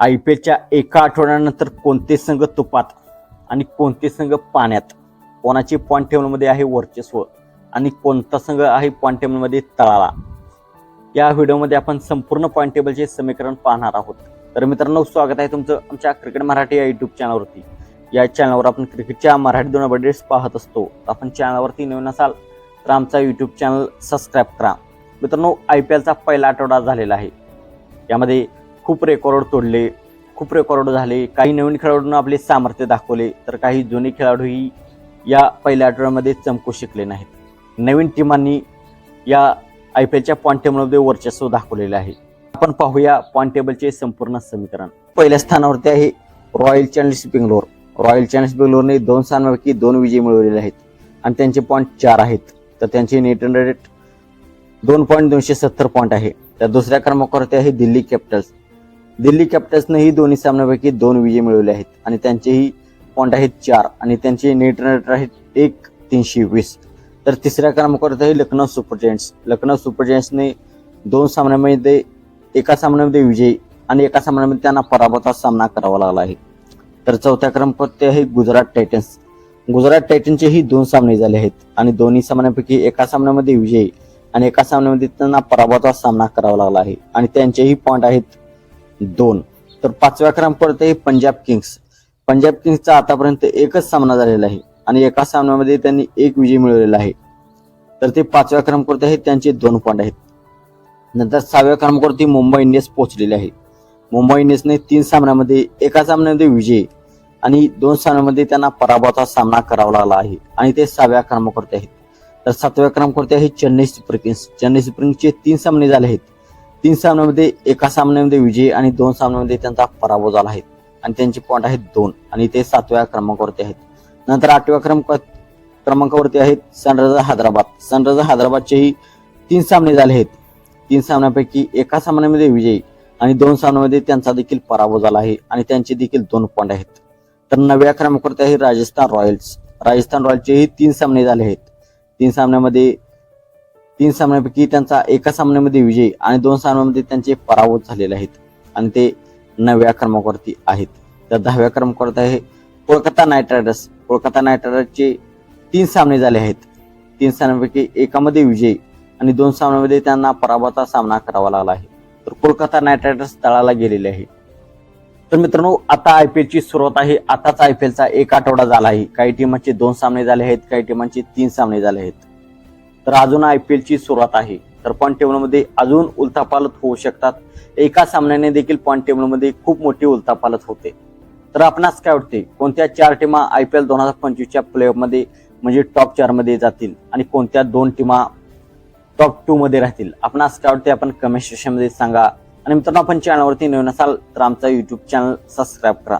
I P एलच्या एका आठवड्यानंतर कोणते संघ तुपात आणि कोणते संघ पाण्यात? कोणाची पॉईंट टेबलमध्ये आहे वर्चस्व? आणि कोणता संघ आहे पॉईंट टेबलमध्ये तळाला? या व्हिडिओमध्ये आपण संपूर्ण पॉईंट टेबलचे समीकरण पाहणार आहोत. तर मित्रांनो स्वागत आहे तुमचं आमच्या क्रिकेट मराठी या यूट्यूब चॅनलवरती या चॅनलवर आपण क्रिकेटच्या मराठी दोन अपडेट्स पाहत असतो. आपण चॅनलवरती नवीन असाल तर आमचा यूट्यूब चॅनल सबस्क्राईब करा. मित्रांनो आय पी एलचा पहिला आठवडा झालेला आहे. यामध्ये खूप रेकॉर्ड तोडले. खूप रेकॉर्ड झाले. काही नवीन खेळाडूंना आपले सामर्थ्य दाखवले. तर काही जुने खेळाडूही या पहिल्या आठवड्यामध्ये चमकू शकले नाहीत. नवीन टीमांनी या आय पी एलच्या पॉईंट टेबलमध्ये वर्चस्व दाखवलेले आहे. आपण पाहूया पॉईंट टेबलचे संपूर्ण समीकरण. पहिल्या स्थानावरती आहे Royal Challengers Bangalore Royal Challengers बेंगलोरने दोन स्थानांपैकी दोन विजय मिळवलेले आहेत. आणि त्यांचे पॉईंट चार आहेत. तर त्यांचे नेट रन रेट दोन पॉईंट दोनशे सत्तर पॉईंट आहे. तर दुसऱ्या क्रमांकावरती आहे दिल्ली कॅपिटल्स दिल्ली कॅपिटल्सनंही दोन्ही सामन्यापैकी दोन विजय मिळवले आहेत. आणि त्यांचेही पॉईंट आहेत चार. आणि त्यांचे नेट रन आहेत एक तीनशे वीस. तर तिसऱ्या क्रमांकावर आहे Lucknow super giants Lucknow super जायंट्सने दोन सामन्यामध्ये एका सामन्यामध्ये विजय आणि एका सामन्यामध्ये त्यांना पराभवाचा सामना करावा लागला आहे. तर चौथ्या क्रमांकावरती आहे गुजरात टायटन्स गुजरात टायटन्सचेही दोन सामने झाले आहेत आणि दोन्ही सामन्यापैकी एका सामन्यामध्ये विजय आणि एका सामन्यामध्ये त्यांना पराभवाचा सामना करावा लागला आहे. आणि त्यांचेही पॉईंट आहेत दोन. तर पाचव्या क्रमांकावरती आहे पंजाब किंग्स. पंजाब किंग्सचा आतापर्यंत एकच सामना झालेला आहे आणि एका सामन्यामध्ये त्यांनी एक विजय मिळवलेला आहे. तर ते पाचव्या क्रमांकावरती आहेत त्यांचे दोन पॉईंट आहेत. नंतर सहाव्या क्रमांकावरती मुंबई इंडियन्स पोहोचलेले आहे. मुंबई इंडियन्सने तीन सामन्यामध्ये एका सामन्यामध्ये विजय आणि दोन सामन्यामध्ये त्यांना पराभवाचा सामना करावा लागला आहे आणि ते सहाव्या क्रमांकावरती आहेत. तर सातव्या क्रमांकावरती आहे Chennai Super Kings. Chennai Super किंग्सचे तीन सामने झाले आहेत. तीन सामन्यामध्ये एका सामन्यामध्ये विजय आणि दोन सामन्यामध्ये त्यांचा पराभव झाला आहे. आणि त्यांचे पॉईंट आहेत दोन. आणि ते सातव्या क्रमांकावरती आहेत. नंतर आठव्या क्रमांक क्रमांकावरती आहेत सनरायझर हैदराबाद. सनरायझर हैदराबादचेही तीन सामने झाले आहेत. तीन सामन्यापैकी एका सामन्यामध्ये विजयी आणि दोन सामन्यामध्ये त्यांचा देखील पराभव झाला आहे आणि त्यांचे देखील दोन पॉईंट आहेत. तर नव्या क्रमांकावरती आहे राजस्थान रॉयल्स. राजस्थान रॉयल्सचेही तीन सामने झाले आहेत. तीन सामन्यामध्ये तीन सामन्यापैकी त्यांचा एका सामन्यामध्ये विजय आणि दोन सामन्यामध्ये त्यांचे पराभूत झालेले आहेत. आणि ते नवव्या क्रमांकावरती आहेत. तर दहाव्या क्रमांकावरती आहे Kolkata Knight Riders. Kolkata Knight रायडर्सचे तीन सामने झाले आहेत. तीन सामन्यापैकी एकामध्ये विजय आणि दोन सामन्यामध्ये त्यांना पराभवाचा सामना करावा लागला आहे. तर कोलकाता नाईट रायडर्स तळाला गेलेले आहे. तर मित्रांनो आता आय पी एलची सुरुवात आहे. आताच आय पी एलचा एक आठवडा झाला आहे. काही टीमांचे दोन सामने झाले आहेत. काही टीमांचे तीन सामने झाले आहेत. तर अजून आय पी एलची सुरुवात आहे. तर पॉईंट टेबलमध्ये अजून उलथापालत होऊ शकतात. एका सामन्याने देखील पॉईंट टेबलमध्ये खूप मोठी उलथापालत होते. तर आपणास काय वाटते? कोणत्या चार टीमा आय पी एल दोन हजार पंचवीसच्या प्लेऑफमध्ये म्हणजे टॉप चारमध्ये जातील आणि कोणत्या दोन टीमा टॉप टूमध्ये राहतील? आपणास काय वाटते? आपण कमेंट सेक्शनमध्ये सांगा. आणि मित्रांनो आपण चॅनलवरती नवीन असाल तर आमचा यूट्यूब चॅनल सबस्क्राईब करा.